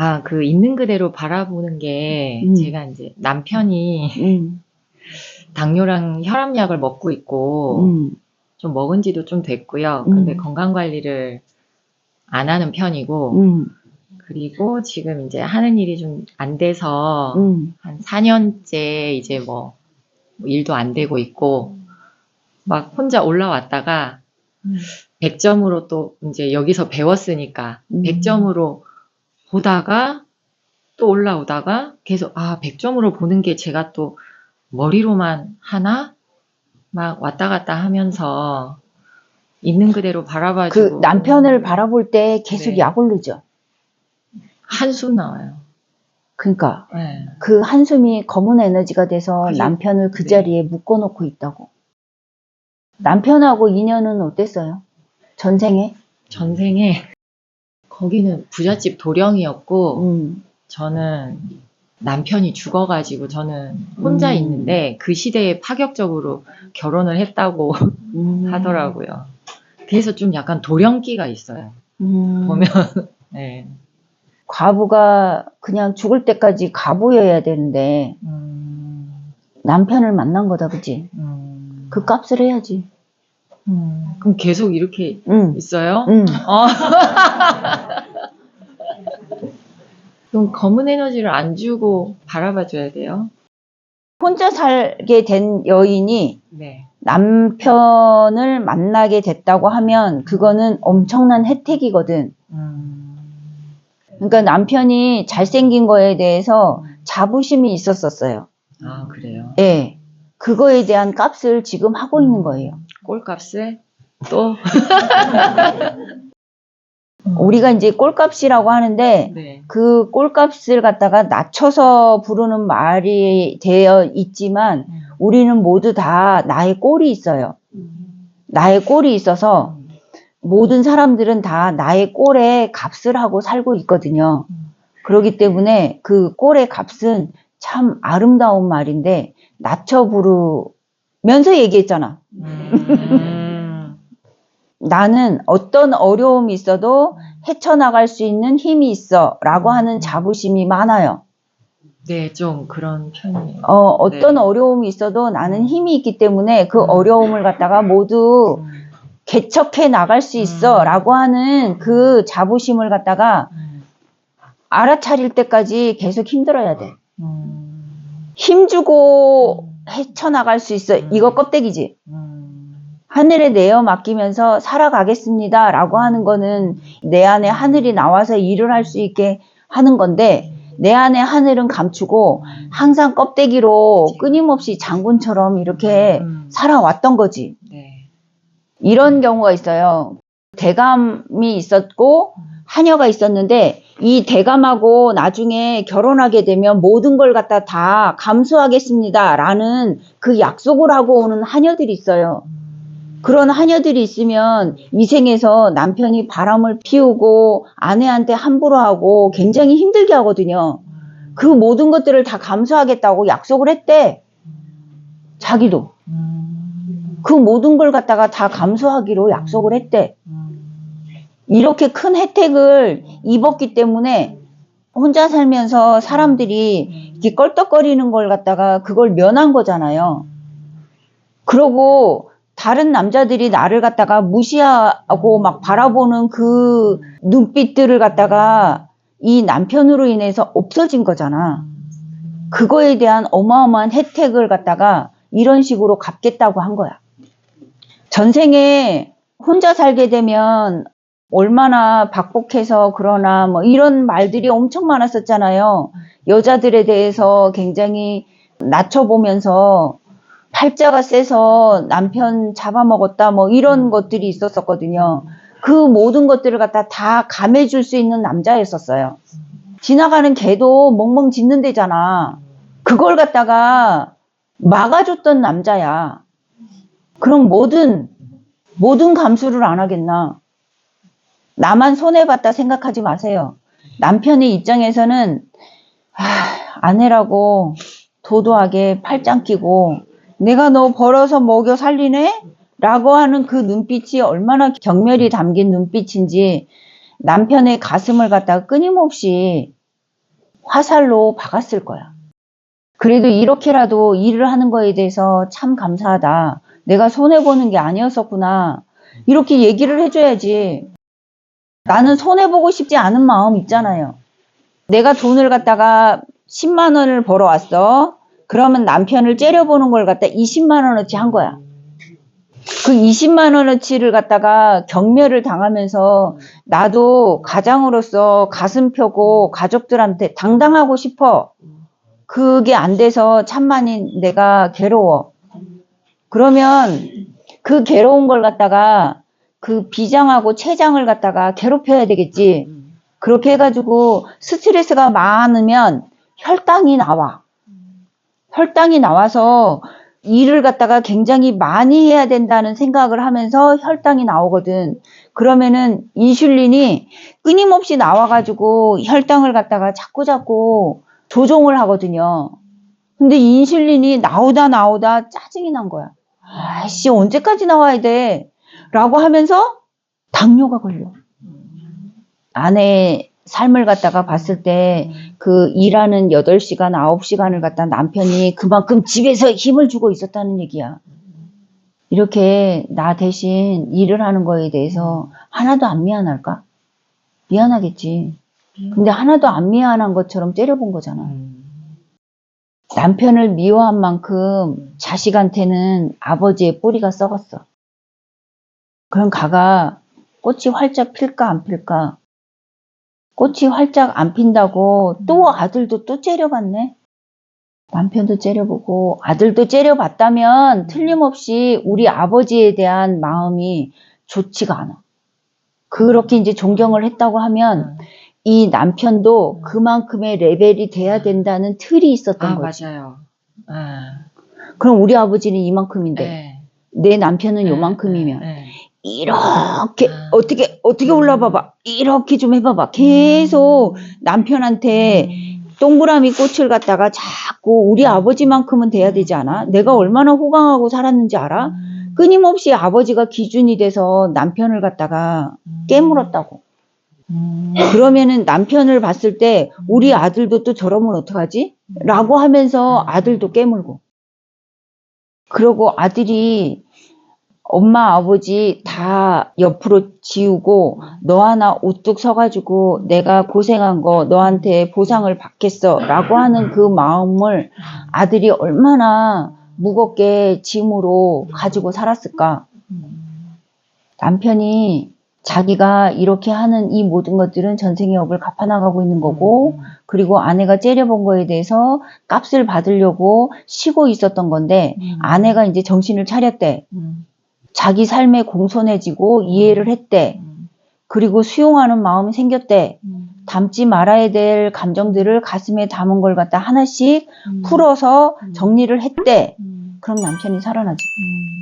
아, 그 있는 그대로 바라보는 게 음. 제가 이제 남편이 음, 당뇨랑 혈압약을 먹고 있고 음, 좀 먹은 지도 좀 됐고요. 음. 근데 건강 관리를 안 하는 편이고 음, 그리고 지금 이제 하는 일이 좀 안 돼서 음, 한 4년째 이제 뭐 일도 안 되고 있고 막 혼자 올라왔다가 음. 100점으로 또 이제 여기서 배웠으니까 음. 100점으로 보다가 또 올라오다가 계속 아 100점으로 보는 게 제가 또 머리로만 하나 막 왔다 갔다 하면서 있는 그대로 그 바라봐주고 남편을 바라볼 때 계속 네. 약 오르죠. 한숨 나와요. 그러니까 네. 그 한숨이 검은 에너지가 돼서 그게- 남편을 그 네. 자리에 묶어놓고 있다고. 남편하고 인연은 어땠어요? 전생에? 전생에 거기는 부잣집 도령이었고 음, 저는 남편이 죽어가지고 저는 혼자 음. 있는데 그 시대에 파격적으로 결혼을 했다고 음. 하더라고요. 그래서 좀 약간 도령기가 있어요. 음. 보면 네. 과부가 그냥 죽을 때까지 과부여야 되는데 음, 남편을 만난 거다, 그지? 음, 그 값을 해야지. 음, 그럼 계속 이렇게 응, 있어요? 응. 어. 그럼 검은 에너지를 안 주고 바라봐 줘야 돼요? 혼자 살게 된 여인이 네. 남편을 만나게 됐다고 하면 그거는 엄청난 혜택이거든. 음, 그러니까 남편이 잘생긴 거에 대해서 자부심이 있었었어요. 아, 그래요? 예. 그거에 대한 값을 지금 하고 있는 거예요. 꼴값을 또? 우리가 이제 꼴값이라고 하는데 네. 그 꼴값을 갖다가 낮춰서 부르는 말이 되어 있지만 우리는 모두 다 나의 꼴이 있어요. 나의 꼴이 있어서 모든 사람들은 다 나의 꼴에 값을 하고 살고 있거든요. 그렇기 때문에 그 꼴의 값은 참 아름다운 말인데 낮춰 부르면서 얘기했잖아. 음, 나는 어떤 어려움이 있어도 헤쳐나갈 수 있는 힘이 있어 라고 하는 자부심이 많아요. 네, 좀 그런 편이에요. 어, 어떤 네. 어려움이 있어도 나는 힘이 있기 때문에 그 음. 어려움을 갖다가 모두 개척해 나갈 수 있어 음. 라고 하는 그 자부심을 갖다가 음, 알아차릴 때까지 계속 힘들어야 돼. 음, 힘주고 헤쳐나갈 수 있어. 음. 이거 껍데기지. 음, 하늘에 내어 맡기면서 살아가겠습니다. 라고 하는 거는 내 안에 하늘이 나와서 일을 할 수 있게 하는 건데, 내 안에 하늘은 감추고 항상 껍데기로 끊임없이 장군처럼 이렇게 음, 살아왔던 거지. 네. 이런 경우가 있어요. 대감이 있었고, 하녀가 있었는데, 이 대감하고 나중에 결혼하게 되면 모든 걸 갖다 다 감수하겠습니다. 라는 그 약속을 하고 오는 하녀들이 있어요. 그런 하녀들이 있으면 이 생에서 남편이 바람을 피우고 아내한테 함부로 하고 굉장히 힘들게 하거든요. 그 모든 것들을 다 감수하겠다고 약속을 했대. 자기도. 음, 그 모든 걸 갖다가 다 감수하기로 약속을 했대. 음, 이렇게 큰 혜택을 입었기 때문에 혼자 살면서 사람들이 이렇게 껄떡거리는 걸 갖다가 그걸 면한 거잖아요. 그러고 다른 남자들이 나를 갖다가 무시하고 막 바라보는 그 눈빛들을 갖다가 이 남편으로 인해서 없어진 거잖아. 그거에 대한 어마어마한 혜택을 갖다가 이런 식으로 갚겠다고 한 거야. 전생에 혼자 살게 되면 얼마나 박복해서 그러나 뭐 이런 말들이 엄청 많았었잖아요. 여자들에 대해서 굉장히 낮춰보면서 팔자가 세서 남편 잡아먹었다 뭐 이런 것들이 있었었거든요. 그 모든 것들을 갖다 다 감해줄 수 있는 남자였었어요. 지나가는 개도 멍멍 짖는 데잖아. 그걸 갖다가 막아줬던 남자야. 그럼 모든, 모든 감수를 안 하겠나. 나만 손해봤다 생각하지 마세요. 남편의 입장에서는, 아, 아내라고 도도하게 팔짱 끼고, 내가 너 벌어서 먹여 살리네? 라고 하는 그 눈빛이 얼마나 경멸이 담긴 눈빛인지 남편의 가슴을 갖다가 끊임없이 화살로 박았을 거야. 그래도 이렇게라도 일을 하는 거에 대해서 참 감사하다. 내가 손해보는 게 아니었었구나. 이렇게 얘기를 해줘야지. 나는 손해보고 싶지 않은 마음 있잖아요. 내가 돈을 갖다가 10만 원을 벌어왔어. 그러면 남편을 째려보는 걸 갖다 20만 원어치 한 거야. 그 20만 원어치를 갖다가 경멸을 당하면서 나도 가장으로서 가슴 펴고 가족들한테 당당하고 싶어. 그게 안 돼서 참만이 내가 괴로워. 그러면 그 괴로운 걸 갖다가 그 비장하고 체장을 갖다가 괴롭혀야 되겠지. 그렇게 해가지고 스트레스가 많으면 혈당이 나와. 혈당이 나와서 일을 갖다가 굉장히 많이 해야 된다는 생각을 하면서 혈당이 나오거든. 그러면은 인슐린이 끊임없이 나와가지고 혈당을 갖다가 자꾸 자꾸 조종을 하거든요. 근데 인슐린이 나오다 나오다 짜증이 난 거야. 아씨, 언제까지 나와야 돼? 라고 하면서 당뇨가 걸려. 아내의 삶을 갖다가 봤을 때 그 일하는 8시간, 9시간을 갖다 남편이 그만큼 집에서 힘을 주고 있었다는 얘기야. 이렇게 나 대신 일을 하는 거에 대해서 하나도 안 미안할까? 미안하겠지. 근데 하나도 안 미안한 것처럼 째려본 거잖아. 음. 남편을 미워한 만큼 자식한테는 아버지의 뿌리가 썩었어. 그럼 가가 꽃이 활짝 필까 안 필까? 꽃이 활짝 안 핀다고 또 아들도 또 째려봤네? 남편도 째려보고 아들도 째려봤다면 틀림없이 우리 아버지에 대한 마음이 좋지가 않아. 그렇게 이제 존경을 했다고 하면 이 남편도 그만큼의 레벨이 돼야 된다는 틀이 있었던 아, 거지. 맞아요. 아, 그럼 우리 아버지는 이만큼인데 네. 내 남편은 네, 요만큼이면 네, 이렇게 아. 어떻게 어떻게 올라봐봐 이렇게 좀 해봐봐 계속 남편한테 네. 동그라미 꽃을 갖다가 자꾸 우리 아버지만큼은 돼야 되지 않아? 내가 얼마나 호강하고 살았는지 알아? 음. 끊임없이 아버지가 기준이 돼서 남편을 갖다가 깨물었다고. 음. 그러면은 남편을 봤을 때 우리 아들도 또 저러면 어떡하지? 라고 하면서 아들도 깨물고. 그러고 아들이 엄마 아버지 다 옆으로 지우고 너 하나 우뚝 서가지고 내가 고생한 거 너한테 보상을 받겠어 라고 하는 그 마음을 아들이 얼마나 무겁게 짐으로 가지고 살았을까. 남편이 자기가 이렇게 하는 이 모든 것들은 전생의 업을 갚아나가고 있는 거고, 그리고 아내가 째려본 거에 대해서 값을 받으려고 쉬고 있었던 건데, 음. 아내가 이제 정신을 차렸대. 음. 자기 삶에 공손해지고 이해를 했대. 음. 그리고 수용하는 마음이 생겼대. 음. 담지 말아야 될 감정들을 가슴에 담은 걸 갖다 하나씩 음. 풀어서 음. 정리를 했대. 음. 그럼 남편이 살아나지. 음.